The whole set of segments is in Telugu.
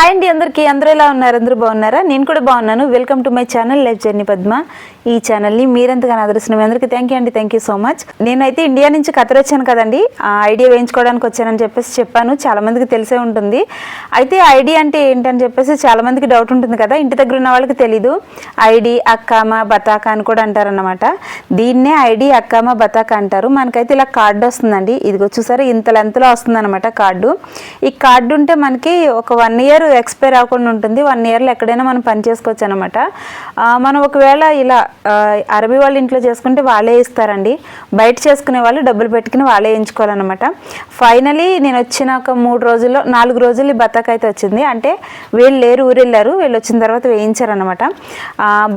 హాయ్ అండి అందరికీ. అందరూ ఎలా ఉన్నారు? అందరూ బాగున్నారా? నేను కూడా బాగున్నాను. Welcome to my channel life journey Padma ఈ ఛానల్ని మీరెంతగానో ఆదరిస్తున్న మీ అందరికీ థ్యాంక్ యూ అండి. థ్యాంక్ యూ సో మచ్ నేనైతే ఇండియా నుంచి ఖతర్ వచ్చాను కదండి. ఆ ఐడియా వేయించుకోవడానికి వచ్చానని చెప్పేసి చెప్పాను. చాలామందికి తెలిసే ఉంటుంది. అయితే ఐడి అంటే ఏంటని చెప్పేసి చాలామందికి డౌట్ ఉంటుంది కదా. ఇంటి దగ్గర ఉన్న వాళ్ళకి తెలీదు. ఐడి అక్కామ బతాక అని కూడా అంటారన్నమాట. దీన్నే ఐడి అక్కామ బతాక అంటారు. మనకైతే ఇలా కార్డు వస్తుందండి. ఇదిగో చూసారా ఇంత లెంత్లో వస్తుందన్నమాట కార్డు ఈ కార్డు ఉంటే మనకి ఒక వన్ ఇయర్ ఎక్స్పైర్ అవ్వకుండా ఉంటుంది. వన్ ఇయర్లో ఎక్కడైనా మనం పని చేసుకోవచ్చు అనమాట మనం ఒకవేళ ఇలా అరబీ వాళ్ళ ఇంట్లో చేసుకుంటే వాళ్ళే ఇస్తారండి. బయట చేసుకునే వాళ్ళు డబ్బులు పెట్టుకుని వాళ్ళే వేయించుకోవాలన్నమాట ఫైనలీ నేను వచ్చిన ఒక మూడు రోజుల్లో నాలుగు రోజులు బతాకా బతాక అయితే వచ్చింది. అంటే వీళ్ళు లేరు ఊరు వెళ్ళారు. వీళ్ళు వచ్చిన తర్వాత వేయించారనమాట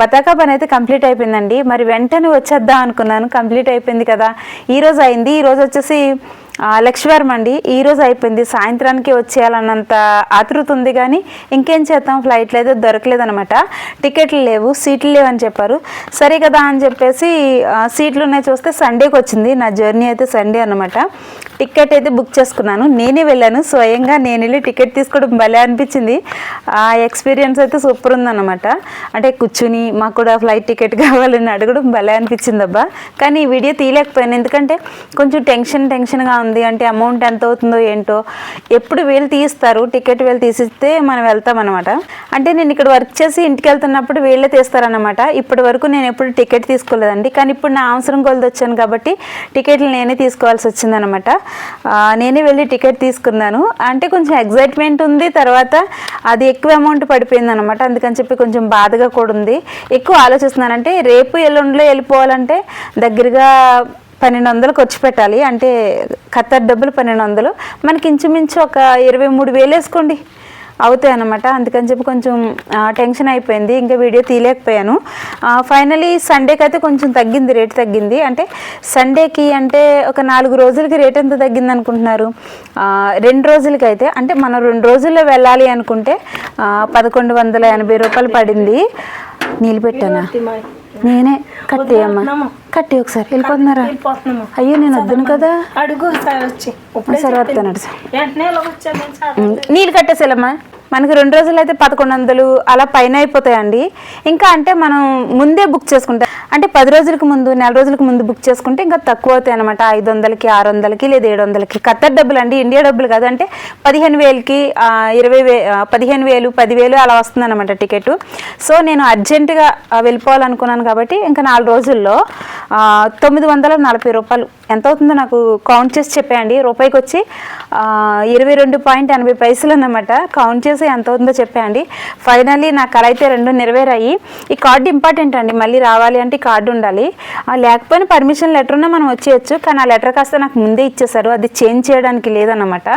బతాకా పని అయితే కంప్లీట్ అయిపోయిందండి. మరి వెంటనే వచ్చేద్దాం అనుకున్నాను. కంప్లీట్ అయిపోయింది కదా. ఈరోజు అయింది. ఈరోజు వచ్చేసి లక్ష్మీవారం అండి ఈరోజు అయిపోయింది. సాయంత్రానికి వచ్చేయాలన్నంత ఆతృత ఉంది కానీ ఇంకేం చేద్దాం? ఫ్లైట్లు అయితే దొరకలేదు అనమాట టికెట్లు లేవు సీట్లు లేవని చెప్పారు. సరే కదా అని చెప్పేసి సీట్లు ఉన్నాయి చూస్తే సండేకి వచ్చింది. నా జర్నీ అయితే సండే అనమాట టికెట్ అయితే బుక్ చేసుకున్నాను. నేనే వెళ్ళాను. స్వయంగా నేను వెళ్ళి టికెట్ తీసుకోవడం భలే అనిపించింది. ఆ ఎక్స్పీరియన్స్ అయితే సూపర్ ఉందన్నమాట. అంటే కూర్చుని మాకు కూడా ఫ్లైట్ టికెట్ కావాలని అడగడం భలే అనిపించింది అబ్బా. కానీ ఈ వీడియో తీయలేకపోయాను. ఎందుకంటే కొంచెం టెన్షన్ టెన్షన్గా ఉంది. అంటే అమౌంట్ ఎంత అవుతుందో ఏంటో. ఎప్పుడు వీళ్ళు తీస్తారు? టికెట్ వీళ్ళు తీసిస్తే మనం వెళ్తాం అనమాట అంటే నేను ఇక్కడ వర్క్ చేసి ఇంటికి వెళ్తున్నప్పుడు వీళ్ళే తీస్తారనమాట ఇప్పటి వరకు నేను ఎప్పుడు టికెట్ తీసుకోలేదండి. కానీ ఇప్పుడు నా అవసరం కొలది వచ్చాను కాబట్టి టికెట్లు నేనే తీసుకోవాల్సి వచ్చిందనమాట నేనే వెళ్ళి టికెట్ తీసుకున్నాను. అంటే కొంచెం ఎగ్జైట్మెంట్ ఉంది తర్వాత అది ఎక్కువ అమౌంట్ పడిపోయింది అనమాట అందుకని చెప్పి కొంచెం బాధగా కూడా ఉంది. ఎక్కువ ఆలోచిస్తున్నాను అంటే రేపు ఎల్లుండిలో వెళ్ళిపోవాలంటే దగ్గరగా పన్నెండు వందలు ఖర్చు పెట్టాలి. అంటే ఖత్తర్ డబ్బులు పన్నెండు వందలు. మనకి ఇంచుమించు ఒక ఇరవై మూడు వేలు వేసుకోండి. అవుతాయి అన్నమాట. అందుకని చెప్పి కొంచెం టెన్షన్ అయిపోయింది. ఇంకా వీడియో తీయలేకపోయాను. ఫైనలీ సండేకి అయితే కొంచెం తగ్గింది రేట్ తగ్గింది. అంటే సండేకి అంటే ఒక నాలుగు రోజులకి రేట్ ఎంత తగ్గింది అనుకుంటున్నారు రెండు రోజులకి అయితే అంటే మనం రెండు రోజుల్లో వెళ్ళాలి అనుకుంటే పదకొండు వందల ఎనభై రూపాయలు పడింది. నీళ్ళు పెట్టానా? నేనే కట్టి ఒకసారి. వెళ్ళిపోతున్నారా? అయ్యో నేను వద్దును కదా. అడుగు సార్. వస్తాను నీళ్ళు కట్టేసేలమ్మా మనకి రెండు రోజులు అయితే పదకొండు వందలు అలా పైన అయిపోతాయండి. ఇంకా అంటే మనం ముందే బుక్ చేసుకుంటాం అంటే పది రోజులకు ముందు నెల రోజులకు ముందు బుక్ చేసుకుంటే ఇంకా తక్కువ అవుతాయి అనమాట ఐదు వందలకి ఆరు వందలకి లేదా ఏడు వందలకి. ఖత్తర్ డబ్బులు అండి ఇండియా డబ్బులు కాదు. అంటే పదిహేను వేలకి ఇరవై వే పదిహేను వేలు పదివేలు అలా వస్తుంది అనమాట టికెట్. సో నేను అర్జెంటుగా వెళ్ళిపోవాలనుకున్నాను కాబట్టి ఇంకా నాలుగు రోజుల్లో తొమ్మిది వందల నలభై రూపాయలు ఎంత అవుతుందో నాకు కౌంట్ చేసి చెప్పేయండి. రూపాయికి వచ్చి ఇరవై రెండు పాయింట్ ఎనభై పైసలు అన్నమాట కౌంట్ చేసి ఎంత అవుతుందో చెప్పేయండి. ఫైనల్లీ నా కళ అయితే రెండు నెరవేరాయి. ఈ కార్డు ఇంపార్టెంట్ అండి. మళ్ళీ రావాలి అంటే ఈ కార్డు ఉండాలి. లేకపోయినా పర్మిషన్ లెటర్ ఉన్నా మనం వచ్చేయచ్చు. కానీ ఆ లెటర్ కాస్త నాకు ముందే ఇచ్చేసారు అది చేంజ్ చేయడానికి లేదన్నమాట.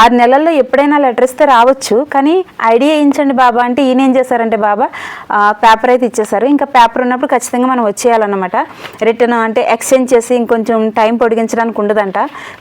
ఆరు నెలల్లో ఎప్పుడైనా లెటర్ ఇస్తే రావచ్చు. కానీ ఐడియా వేయించండి బాబా? అంటే ఈయన ఏం చేశారంటే బాబా పేపర్ అయితే ఇచ్చేసారు ఇంకా పేపర్ ఉన్నప్పుడు ఖచ్చితంగా మనం వచ్చేయాలన్నమాట. రిటర్న్ అంటే ఎక్స్చేంజ్ చేసి ఇంకొంచెం టైం టైం పొడిగించడానికి ఉండదంట.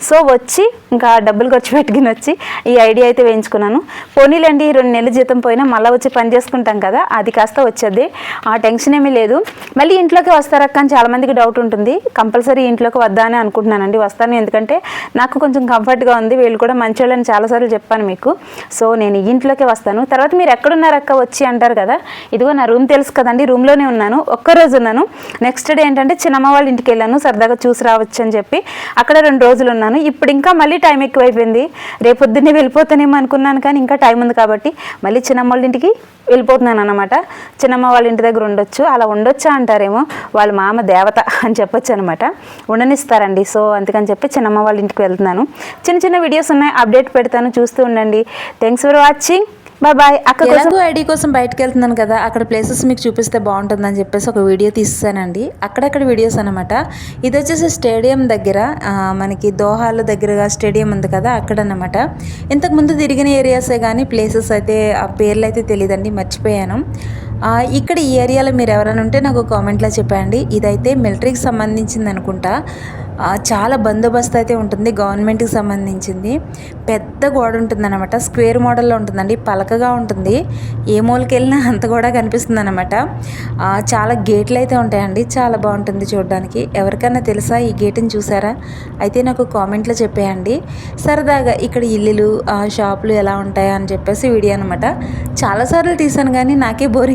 సో వచ్చి ఇంకా డబ్బులు ఖర్చు పెట్టుకుని వచ్చి ఈ ఐడియా అయితే వేయించుకున్నాను. పోనీలండి రెండు నెలల జీతం పోయినా మళ్ళీ వచ్చి పని చేసుకుంటాం కదా అది కాస్త వచ్చేది. ఆ టెన్షన్ ఏమీ లేదు. మళ్ళీ ఇంట్లోకి వస్తారక్క అని చాలామందికి డౌట్ ఉంటుంది. కంపల్సరీ ఇంట్లోకి వద్దా అని అనుకుంటున్నానండి. వస్తాను ఎందుకంటే నాకు కొంచెం కంఫర్ట్గా ఉంది. వీళ్ళు కూడా మంచోళ్ళని చాలాసార్లు చెప్పాను మీకు. సో నేను ఇంట్లోకి వస్తాను. తర్వాత మీరు ఎక్కడున్నారక్క వచ్చి అంటారు కదా ఇదిగో నా రూమ్ తెలుసు కదండి రూమ్లోనే ఉన్నాను. ఒక్కరోజు ఉన్నాను. నెక్స్ట్ డే ఏంటంటే చిన్నమ్మ వాళ్ళ ఇంటికి వెళ్ళాను. సరదాగా చూసి రావచ్చు అని చెప్పి అక్కడ రెండు రోజులు ఉన్నాను. ఇప్పుడు ఇంకా మళ్ళీ టైం ఎక్కువైపోయింది. రేపు పొద్దున్నే వెళ్ళిపోతానేమో అనుకున్నాను కానీ ఇంకా టైం ఉంది కాబట్టి మళ్ళీ చిన్నమ్మ వాళ్ళ ఇంటికి వెళ్ళిపోతున్నాను అనమాట చిన్నమ్మ వాళ్ళ ఇంటి దగ్గర ఉండొచ్చు. అలా ఉండొచ్చా అంటారేమో వాళ్ళ మామ దేవత అని చెప్పొచ్చు అనమాట ఉండనిస్తారండి. సో అందుకని చెప్పి చిన్నమ్మ వాళ్ళ ఇంటికి వెళ్తున్నాను. చిన్న చిన్న వీడియోస్ ఉన్నాయి. అప్డేట్ పెడతాను. చూస్తూ ఉండండి. Thanks for watching bye bye అక్క కోసం ఎలాగో ఐడి కోసం బయటకు వెళ్తున్నాను కదా అక్కడ ప్లేసెస్ మీకు చూపిస్తే బాగుంటుందని చెప్పేసి ఒక వీడియో తీసానండి అక్కడక్కడ వీడియోస్ అనమాట ఇది వచ్చేసి స్టేడియం దగ్గర మనకి దోహాల దగ్గరగా స్టేడియం ఉంది కదా అక్కడ అనమాట ఇంతకు ముందు తిరిగిన ఏరియాసే కానీ ప్లేసెస్ అయితే ఆ పేర్లు అయితే తెలియదండి మర్చిపోయాను. ఇక్కడ ఈ ఏరియాలో మీరు ఎవరైనా ఉంటే నాకు కామెంట్లో చెప్పండి. ఇదైతే మిలిటరీకి సంబంధించింది అనుకుంటా చాలా బందోబస్తు అయితే ఉంటుంది గవర్నమెంట్కి సంబంధించింది. పెద్ద గోడ ఉంటుంది అనమాట స్క్వేర్ మోడల్లో ఉంటుందండి. పలకగా ఉంటుంది. ఏ మూలకి వెళ్ళినా అంత కూడా కనిపిస్తుంది అనమాట చాలా గేట్లు అయితే ఉంటాయండి. చాలా బాగుంటుంది చూడడానికి. ఎవరికైనా తెలుసా ఈ గేట్ని చూసారా? అయితే నాకు కామెంట్లో చెప్పేయండి. సరదాగా ఇక్కడ ఇల్లులు షాపులు ఎలా ఉంటాయా అని చెప్పేసి వీడియో అనమాట చాలాసార్లు తీసాను కానీ నాకే బోరింగ్